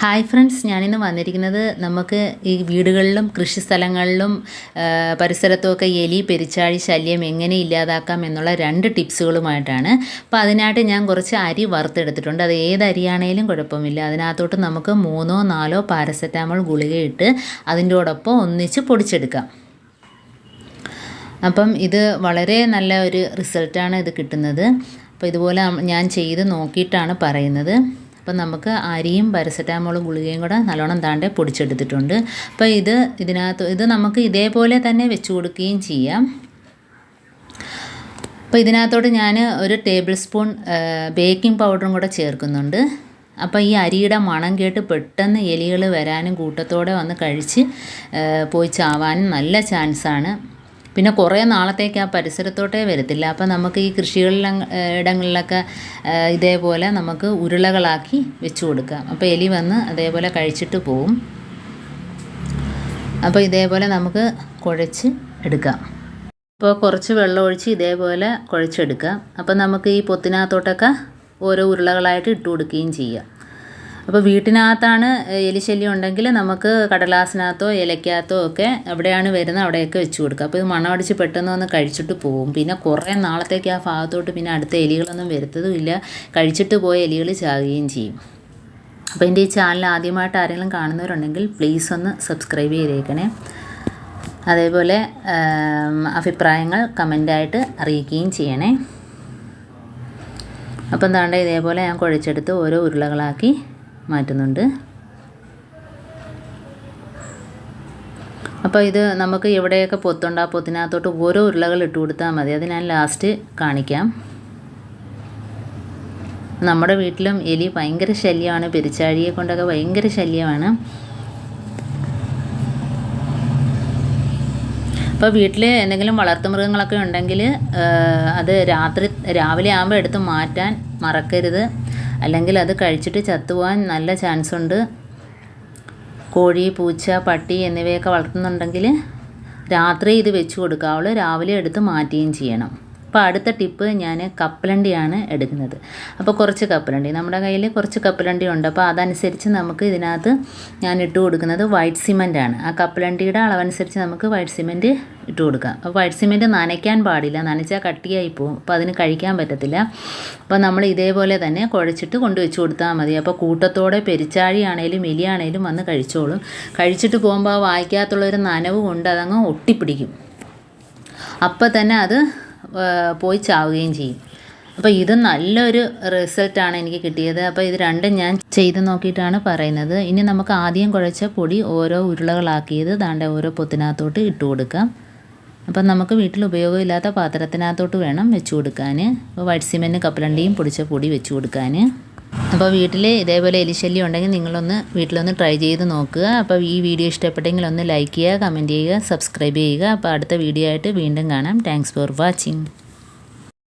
Hi friends ഞാനിന്ന് വന്നിരിക്കുന്നത് നമുക്ക് ഈ വീടുകളിലും കൃഷി സ്ഥലങ്ങളിലും പരിസരത്തുമൊക്കെ എലി പെരിച്ചാഴി ശല്യം എങ്ങനെ ഇല്ലാതാക്കാം എന്നുള്ള രണ്ട് ടിപ്സുകളുമായിട്ടാണ്. അപ്പോൾ അതിനായിട്ട് ഞാൻ കുറച്ച് അരി വറുത്തെടുത്തിട്ടുണ്ട്. അത് ഏത് അരിയാണേലും കുഴപ്പമില്ല. അതിനകത്തോട്ട് നമുക്ക് മൂന്നോ നാലോ പാരസെറ്റാമോൾ ഗുളികയിട്ട് അതിന്റോടൊപ്പം ഒന്നിച്ച് പൊടിച്ചെടുക്കാം. അപ്പം ഇത് വളരെ നല്ല ഒരു റിസൾട്ടാണ് ഇത് കിട്ടുന്നത്. അപ്പോൾ ഇതുപോലെ ഞാൻ ചെയ്ത് നോക്കിയിട്ടാണ് പറയുന്നത്. അപ്പം നമുക്ക് അരിയും പാരസെറ്റാമോളും ഗുളികയും കൂടെ നല്ലോണം താണ്ടെ പൊടിച്ചെടുത്തിട്ടുണ്ട്. അപ്പോൾ ഇത് ഇതിനകത്ത് ഇത് നമുക്ക് ഇതേപോലെ തന്നെ വെച്ച് കൊടുക്കുകയും ചെയ്യാം. അപ്പോൾ ഇതിനകത്തോട്ട് ഞാൻ ഒരു ടേബിൾ സ്പൂൺ ബേക്കിംഗ് പൗഡറും കൂടെ ചേർക്കുന്നുണ്ട്. അപ്പോൾ ഈ അരിയുടെ മണം കേട്ട് പെട്ടെന്ന് എലികൾ വരാനും കൂട്ടത്തോടെ വന്ന് കഴിച്ച് പോയി ചാവാനും നല്ല ചാൻസാണ്. പിന്നെ കുറേ നാളത്തേക്ക് ആ പരിസരത്തോട്ടേ വരത്തില്ല. അപ്പം നമുക്ക് ഈ കൃഷികളിൽ ഇടങ്ങളിലൊക്കെ ഇതേപോലെ നമുക്ക് ഉരുളകളാക്കി വെച്ച് കൊടുക്കാം. അപ്പോൾ എലി വന്ന് അതേപോലെ കഴിച്ചിട്ട് പോവും. അപ്പോൾ ഇതേപോലെ നമുക്ക് കുഴച്ച് എടുക്കാം. അപ്പോൾ കുറച്ച് വെള്ളം ഒഴിച്ച് ഇതേപോലെ കുഴച്ചെടുക്കാം. അപ്പോൾ നമുക്ക് ഈ പൊത്തിനകത്തോട്ടൊക്കെ ഓരോ ഉരുളകളായിട്ട് ഇട്ട് കൊടുക്കുകയും ചെയ്യാം. അപ്പോൾ വീട്ടിനകത്താണ് എലിശല്യം ഉണ്ടെങ്കിൽ നമുക്ക് കടലാസിനകത്തോ ഇലയ്ക്കകത്തോ ഒക്കെ എവിടെയാണ് വരുന്നത്. അവിടെയൊക്കെ വെച്ച് കൊടുക്കുക. അപ്പോൾ ഇത് മണമടിച്ച് പെട്ടെന്ന് വന്ന് കഴിച്ചിട്ട് പോകും പിന്നെ കുറേ നാളത്തേക്ക് ആ ഭാഗത്തോട്ട് പിന്നെ അടുത്ത എലികളൊന്നും വരുത്തതും ഇല്ല. കഴിച്ചിട്ട് പോയ എലികൾ ചാകുകയും ചെയ്യും. അപ്പോൾ എന്റെ ഈ ചാനൽ ആദ്യമായിട്ട് ആരെങ്കിലും കാണുന്നവരുണ്ടെങ്കിൽ പ്ലീസ് ഒന്ന് സബ്സ്ക്രൈബ് ചെയ്തേക്കണേ. അതേപോലെ അഭിപ്രായങ്ങൾ കമന്റായിട്ട് അറിയിക്കുകയും ചെയ്യണേ. അപ്പം താണ്ട ഇതേപോലെ ഞാൻ കുഴച്ചെടുത്ത് ഓരോ ഉരുളകളാക്കി മാറ്റുന്നുണ്ട്. അപ്പോൾ ഇത് നമുക്ക് എവിടെയൊക്കെ പൊത്തുണ്ട് ആ പൊത്തിനകത്തോട്ട് ഓരോ ഉരുളകൾ ഇട്ട് കൊടുത്താൽ മതി. അത് ഞാൻ ലാസ്റ്റ് കാണിക്കാം. നമ്മുടെ വീട്ടിലും എലി ഭയങ്കര ശല്യമാണ്. പെരിച്ചാഴിയെ കൊണ്ടൊക്കെ ഭയങ്കര ശല്യമാണ്. അപ്പോൾ വീട്ടിൽ എന്തെങ്കിലും വളർത്തുമൃഗങ്ങളൊക്കെ ഉണ്ടെങ്കിൽ അത് രാത്രി രാവിലെ ആകുമ്പോൾ എടുത്ത് മാറ്റാൻ മറക്കരുത്. അല്ലെങ്കിൽ അത് കഴിച്ചിട്ട് ചത്തുപോകാൻ നല്ല ചാൻസ് ഉണ്ട്. കോഴി പൂച്ച പട്ടി എന്നിവയൊക്കെ വളർത്തുന്നുണ്ടെങ്കിൽ രാത്രി ഇത് വെച്ച് കൊടുക്കാവുള്ളൂ രാവിലെ എടുത്ത് മാറ്റുകയും ചെയ്യണം. അപ്പോൾ അടുത്ത ടിപ്പ് ഞാൻ കപ്പലണ്ടിയാണ് എടുക്കുന്നത്. അപ്പോൾ കുറച്ച് കപ്പലണ്ടി. നമ്മുടെ കയ്യിൽ കുറച്ച് കപ്പലണ്ടി ഉണ്ട്. അപ്പോൾ അതനുസരിച്ച് നമുക്ക് ഇതിനകത്ത് ഞാൻ ഇട്ട് കൊടുക്കുന്നത് വൈറ്റ് സിമന്റ് ആണ് ആ കപ്പലണ്ടിയുടെ അളവനുസരിച്ച് നമുക്ക് വൈറ്റ് സിമന്റ് ഇട്ട് കൊടുക്കാം. അപ്പോൾ വൈറ്റ് സിമന്റ് നനയ്ക്കാൻ പാടില്ല. നനച്ചാൽ കട്ടിയായി പോകും അപ്പോൾ അതിന് കഴിക്കാൻ പറ്റത്തില്ല. അപ്പോൾ നമ്മൾ ഇതേപോലെ തന്നെ കുഴച്ചിട്ട് കൊണ്ട് വെച്ച് കൊടുത്താൽ മതി. അപ്പോൾ കൂട്ടത്തോടെ പെരിച്ചാഴിയാണേലും എലിയാണേലും വന്ന് കഴിച്ചോളും. കഴിച്ചിട്ട് പോകുമ്പോൾ ആ വായിക്കാത്തുള്ളൊരു നനവ് കൊണ്ട് അതങ്ങ് ഒട്ടിപ്പിടിക്കും. അപ്പം തന്നെ അത് പോയി ചാവുകയും ചെയ്യും. അപ്പോൾ ഇത് നല്ലൊരു റിസൾട്ടാണ് എനിക്ക് കിട്ടിയത്. അപ്പോൾ ഇത് രണ്ടും ഞാൻ ചെയ്ത് നോക്കിയിട്ടാണ് പറയുന്നത്. ഇനി നമുക്ക് ആദ്യം കുഴച്ച പൊടി ഓരോ ഉരുളകളാക്കിയത് താണ്ട ഓരോ പൊത്തിനകത്തോട്ട് ഇട്ട് കൊടുക്കാം. അപ്പം നമുക്ക് വീട്ടിൽ ഉപയോഗമില്ലാത്ത പാത്രത്തിനകത്തോട്ട് വേണം വെച്ച് കൊടുക്കാൻ വൈറ്റ് സിമെന്റ് കപ്പലണ്ടിയും പൊടിച്ച പൊടി വെച്ച് കൊടുക്കാൻ അപ്പോൾ വീട്ടിൽ ഇതേപോലെ എലിശല്യം ഉണ്ടെങ്കിൽ നിങ്ങളൊന്ന് വീട്ടിലൊന്ന് ട്രൈ ചെയ്ത് നോക്കുക. അപ്പോൾ ഈ വീഡിയോ ഇഷ്ടപ്പെട്ടെങ്കിൽ ഒന്ന് ലൈക്ക് ചെയ്യുക കമന്റ് ചെയ്യുക സബ്സ്ക്രൈബ് ചെയ്യുക. അപ്പോൾ അടുത്ത വീഡിയോ ആയിട്ട് വീണ്ടും കാണാം. Thanks for watching